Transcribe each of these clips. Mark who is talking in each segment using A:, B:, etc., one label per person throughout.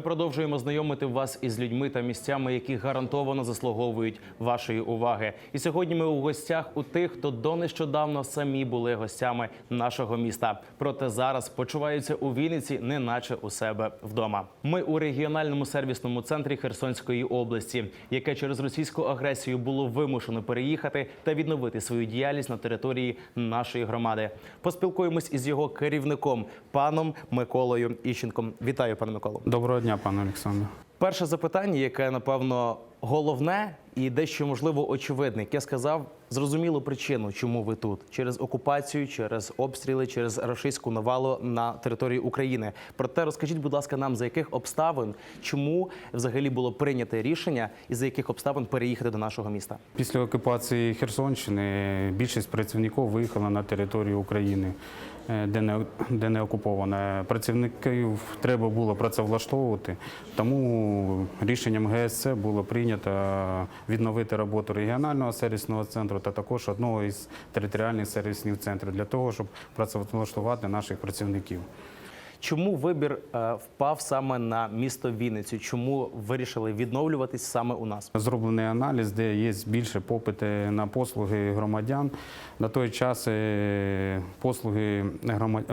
A: Продовжуємо знайомити вас із людьми та місцями, які гарантовано заслуговують вашої уваги. І сьогодні ми у гостях у тих, хто донещодавно самі були гостями нашого міста. Проте зараз почуваються у Вінниці, неначе у себе вдома. Ми у регіональному сервісному центрі Херсонської області, яке через російську агресію було вимушено переїхати та відновити свою діяльність на території нашої громади. Поспілкуємось із його керівником, паном Миколою Іщенком. Вітаю, пане Миколо.
B: Доброго дня, пане Олександр.
A: Перше запитання, яке напевно головне і дещо можливо очевидне, як я сказав, зрозумілу причину, чому ви тут через окупацію, через обстріли, через рашистську навалу на території України. Проте розкажіть, будь ласка, нам за яких обставин, чому взагалі було прийнято рішення і за яких обставин переїхати до нашого міста?
B: Після окупації Херсонщини більшість працівників виїхала на територію України, е, де не, де не окупована. Працівників треба було працевлаштовувати, тому рішенням ГСЦ було прийнято відновити роботу регіонального сервісного центру та також одного із територіальних сервісних центрів для того, щоб працевлаштувати наших працівників.
A: Чому вибір е, впав саме на місто Вінницю? Чому вирішили відновлюватись саме у нас?
B: Зроблений аналіз, де є більше попити на послуги громадян. На той час е, послуги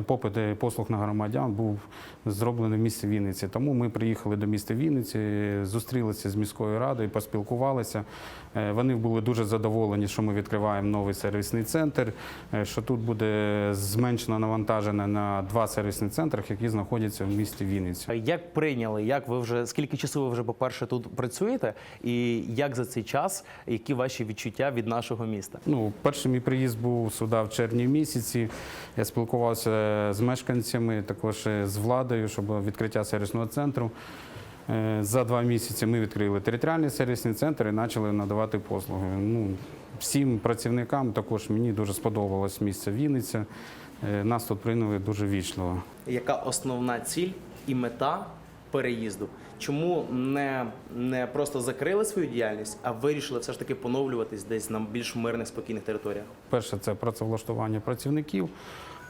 B: попит послуг на громадян був зроблений в місті Вінниці. Тому ми приїхали до міста Вінниці, зустрілися з міською радою, поспілкувалися. Е, Вони були дуже задоволені, що ми відкриваємо новий сервісний центр, що тут буде зменшено навантаження на два сервісні центри, які знаходяться в місті Вінниці.
A: Як прийняли? Як ви вже скільки часу ви вже, по-перше, тут працюєте? І як за цей час, які ваші відчуття від нашого міста?
B: Ну, перший мій приїзд був сюди в червні місяці. Я спілкувався з мешканцями, також з владою, щоб відкриття сервісного центру. Е, За два місяці ми відкрили територіальний сервісний центр і почали надавати послуги. Ну, всім працівникам також мені дуже сподобалось місце Вінниця. Е, Нас тут прийняли дуже вічливо.
A: Яка основна ціль і мета переїзду? Чому не, не просто закрили свою діяльність, а вирішили все ж таки поновлюватись десь на більш мирних, спокійних територіях?
B: Перше, це працевлаштування працівників.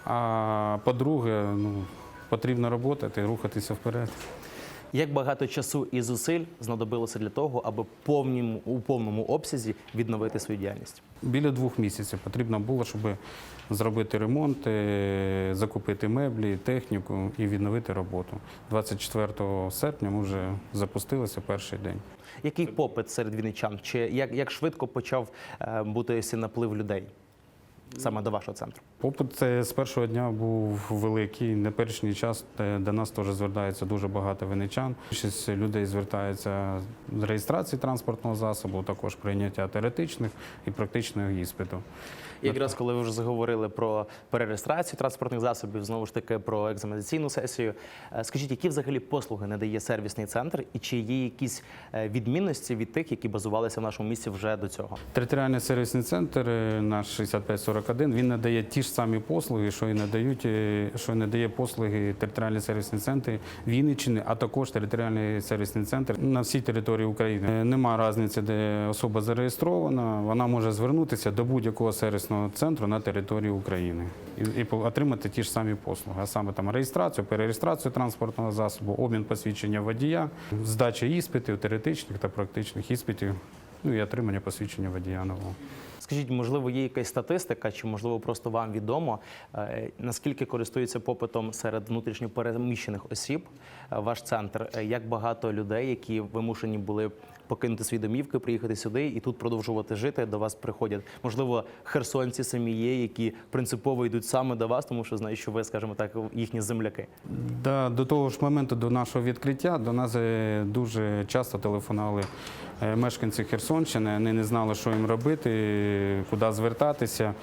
B: А по-друге, ну, потрібно роботи, рухатися вперед.
A: Як багато часу і зусиль знадобилося для того, аби повнім, у повному обсязі відновити свою діяльність?
B: Біля двох місяців потрібно було, щоб зробити ремонт, е, закупити меблі, техніку і відновити роботу. 24 серпня ми вже запустилися перший день.
A: Який попит серед вінничан? Чи як, як швидко почав е, бути наплив людей саме до вашого центру?
B: Попит з першого дня був великий. Не перший час до нас теж звертається дуже багато виничан. Більшість людей звертається з реєстрації транспортного засобу, також прийняття теоретичних і практичних іспиту.
A: І Якраз коли ви вже заговорили про перереєстрацію транспортних засобів, знову ж таки про екзаменаційну сесію. Е, скажіть, які взагалі послуги надає сервісний центр, і чи є якісь е, відмінності від тих, які базувалися в нашому місці, вже до цього?
B: Територіальний сервісний центр е, наш 6540 41, він надає ті ж самі послуги, що і надають, е, що і надає послуги територіальні сервісні центри Вінниччини, а також територіальний сервісний центр на всій території України. Е, нема різниці, де особа зареєстрована. Вона може звернутися до будь-якого сервісного центру на території України і, і отримати ті ж самі послуги, а саме там реєстрацію, перереєстрацію транспортного засобу, обмін посвідчення водія, здача іспитів, теоретичних та практичних іспитів. Ну і отримання посвідчення водія нового.
A: Скажіть, можливо, є якась статистика, чи можливо просто вам відомо, е, наскільки користується попитом серед внутрішньо переміщених осіб е, ваш центр? Е, Як багато людей, які вимушені були покинути свої домівки, приїхати сюди і тут продовжувати жити, до вас приходять? Можливо, херсонці самі є, які принципово йдуть саме до вас, тому що знають, що ви, скажімо так, їхні земляки.
B: Да, до того ж моменту, до нашого відкриття, до нас дуже часто телефонували мешканці Херсонщини. Вони не знали, що їм робити, е, куди звертатися.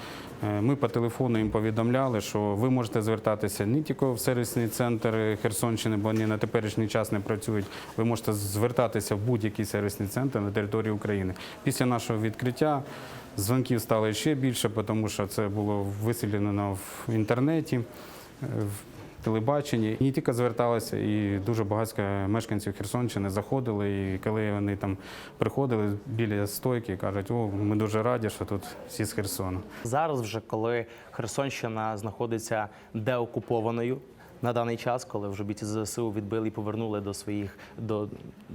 B: Е, Ми по телефону їм повідомляли, що ви можете звертатися не тільки в сервісний центр Херсонщини, бо вони на теперішній час не працюють. Ви можете звертатися в будь-який сервісний центр на території України. Після нашого відкриття дзвонків стало ще більше, тому що це було висвітлено в інтернеті. Телебаченні. І не тільки зверталися, і дуже багато мешканців Херсонщини заходили. І коли вони там приходили біля стойки, кажуть, о, ми дуже раді, що тут всі з Херсону.
A: Зараз, вже коли Херсонщина знаходиться деокупованою, на даний час, коли вже бійці ЗСУ відбили і повернули до своїх до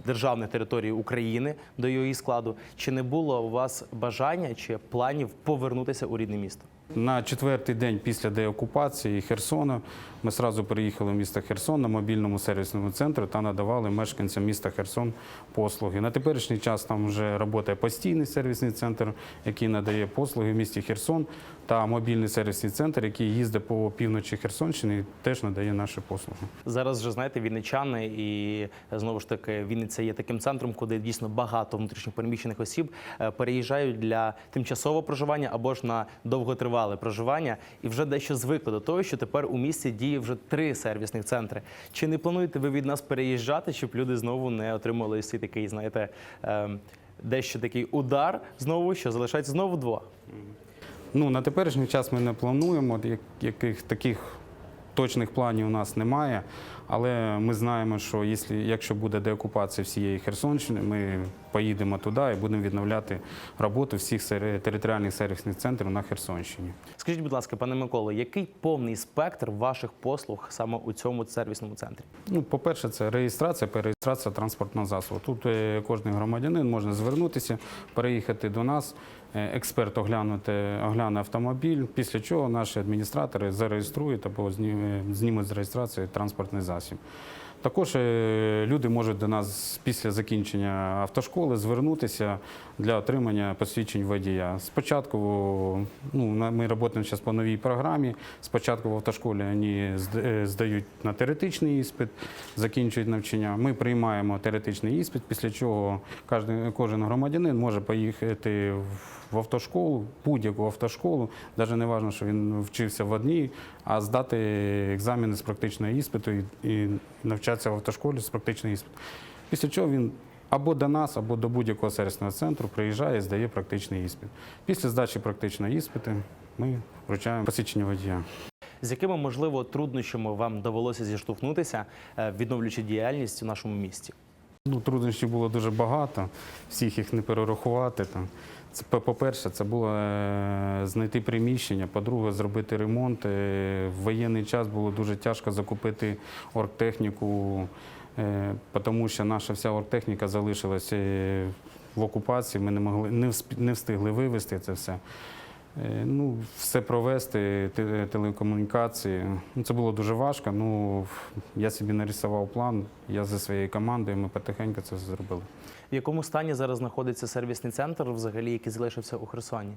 A: державних територій України до її складу. Чи не було у вас бажання чи планів повернутися у рідне місто?
B: На четвертий день після деокупації Херсона ми одразу переїхали в місто Херсон на мобільному сервісному центрі та надавали мешканцям міста Херсон послуги. На теперішній час там вже працює постійний сервісний центр, який надає послуги в місті Херсон, та мобільний сервісний центр, який їздить по півночі Херсонщини, теж надає наші послуги.
A: Зараз вже знаєте, вінничани і знову ж таки Вінниця є таким центром, куди дійсно багато внутрішньопереміщених осіб е, переїжджають для тимчасового проживання або ж на довготривале проживання, і вже дещо звикли до того, що тепер у місті діє вже три сервісних центри. Чи не плануєте ви від нас переїжджати, щоб люди знову не отримали цей такий, знаєте, е, дещо такий удар знову, що залишається знову два?
B: Ну, на теперішній час ми не плануємо, яких таких точних планів у нас немає. Але ми знаємо, що якщо, якщо буде деокупація всієї Херсонщини, ми поїдемо туди і будемо відновляти роботу всіх територіальних сервісних центрів на Херсонщині.
A: Скажіть, будь ласка, пане Миколо, який повний спектр ваших послуг саме у цьому сервісному центрі?
B: Ну, по-перше, це реєстрація, перереєстрація транспортного засобу. Тут е, кожен громадянин може звернутися, переїхати до нас. е, Експерт оглянути, огляне автомобіль, після чого наші адміністратори зареєструють або зні- знімуть з реєстрації транспортний засіб. fácil. Також е, люди можуть до нас після закінчення автошколи звернутися для отримання посвідчень водія. Спочатку ну, ми працюємо зараз по новій програмі. Спочатку в автошколі вони е, здають на теоретичний іспит, закінчують навчання. Ми приймаємо теоретичний іспит, після чого кожен, громадянин може поїхати в автошколу, будь-яку автошколу, навіть не важливо, що він вчився в одній, а здати екзамени з практичного іспиту і навчатися в автошколі з практичного іспиту. Після чого він або до нас, або до будь-якого сервісного центру приїжджає і здає практичний іспит. Після здачі практичного іспиту ми вручаємо посвідчення водія.
A: З якими можливо труднощами вам довелося зіштовхнутися, е, відновлюючи діяльність у нашому місті?
B: Ну, труднощів було дуже багато, всіх їх не перерахувати. Там. По-перше, це було е, знайти приміщення, по-друге, зробити ремонт. Е, В воєнний час було дуже тяжко закупити оргтехніку, е, тому що наша вся оргтехніка залишилася в окупації. Ми не могли не встигли вивезти це все. Е, Ну, все провести, телекомунікації. Ну, Це було дуже важко. Ну, я собі нарисував план, я зі своєю командою, ми потихеньку це зробили.
A: В якому стані зараз знаходиться сервісний центр, взагалі, який залишився у Херсоні?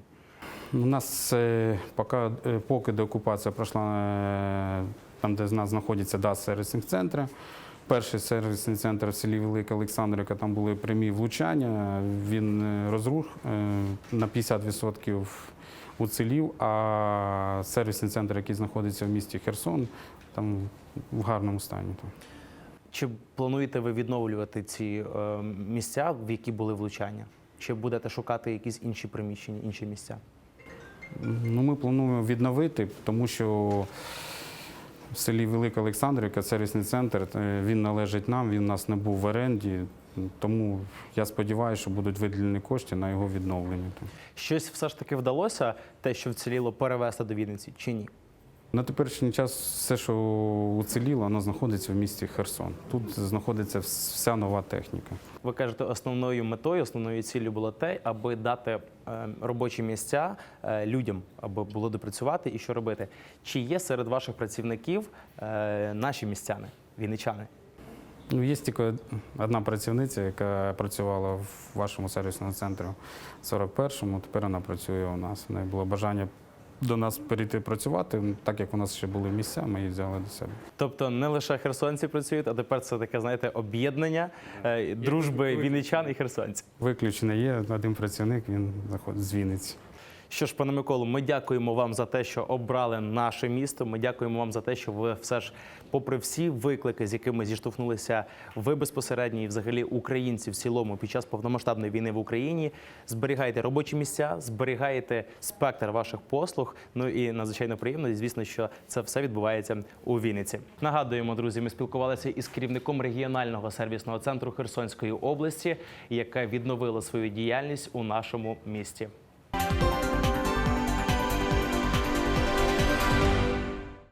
B: У нас е, поки, е, поки деокупація пройшла там, де з нас знаходяться да, сервісних центри. Перший сервісний центр в селі Велика Олександрівка, там були прямі влучання. Він розрух на 50% уцілів, а сервісний центр, який знаходиться в місті Херсон, там в гарному стані.
A: Чи плануєте ви відновлювати ці е, місця, в які були влучання? Чи будете шукати якісь інші приміщення, інші місця?
B: Ну, ми плануємо відновити, тому що в селі Велика Олександрівка, сервісний центр, е, він належить нам, він у нас не був в оренді. Тому я сподіваюся, що будуть виділені кошти на його відновлення.
A: Щось все ж таки вдалося, те, що вціліло, перевезти до Вінниці, чи ні?
B: На теперішній час все, що уціліло, воно знаходиться в місті Херсон. Тут знаходиться вся нова техніка.
A: Ви кажете, основною метою, основною ціллю було те, аби дати е, робочі місця е, людям, аби було де працювати і що робити. Чи є серед ваших працівників е, наші містяни, вінничани?
B: Ну, є тільки одна працівниця, яка працювала в вашому сервісному центрі в 41-му, тепер вона працює у нас. У неї було бажання до нас перейти працювати, так як у нас ще були місця, ми її взяли до себе.
A: Тобто не лише херсонці працюють, а тепер це таке, знаєте, об'єднання е, дружби вінничан і херсонців.
B: Виключено є один працівник, він заходить з Вінниці.
A: Що ж, пане Миколу, ми дякуємо вам за те, що обрали наше місто. Ми дякуємо вам за те, що ви все ж, попри всі виклики, з якими зіштовхнулися ви безпосередньо і взагалі українці в цілому під час повномасштабної війни в Україні, зберігаєте робочі місця, зберігаєте спектр ваших послуг. Ну і надзвичайно приємно, і звісно, що це все відбувається у Вінниці. Нагадуємо, друзі, ми спілкувалися із керівником регіонального сервісного центру Херсонської області, яка відновила свою діяльність у нашому місті.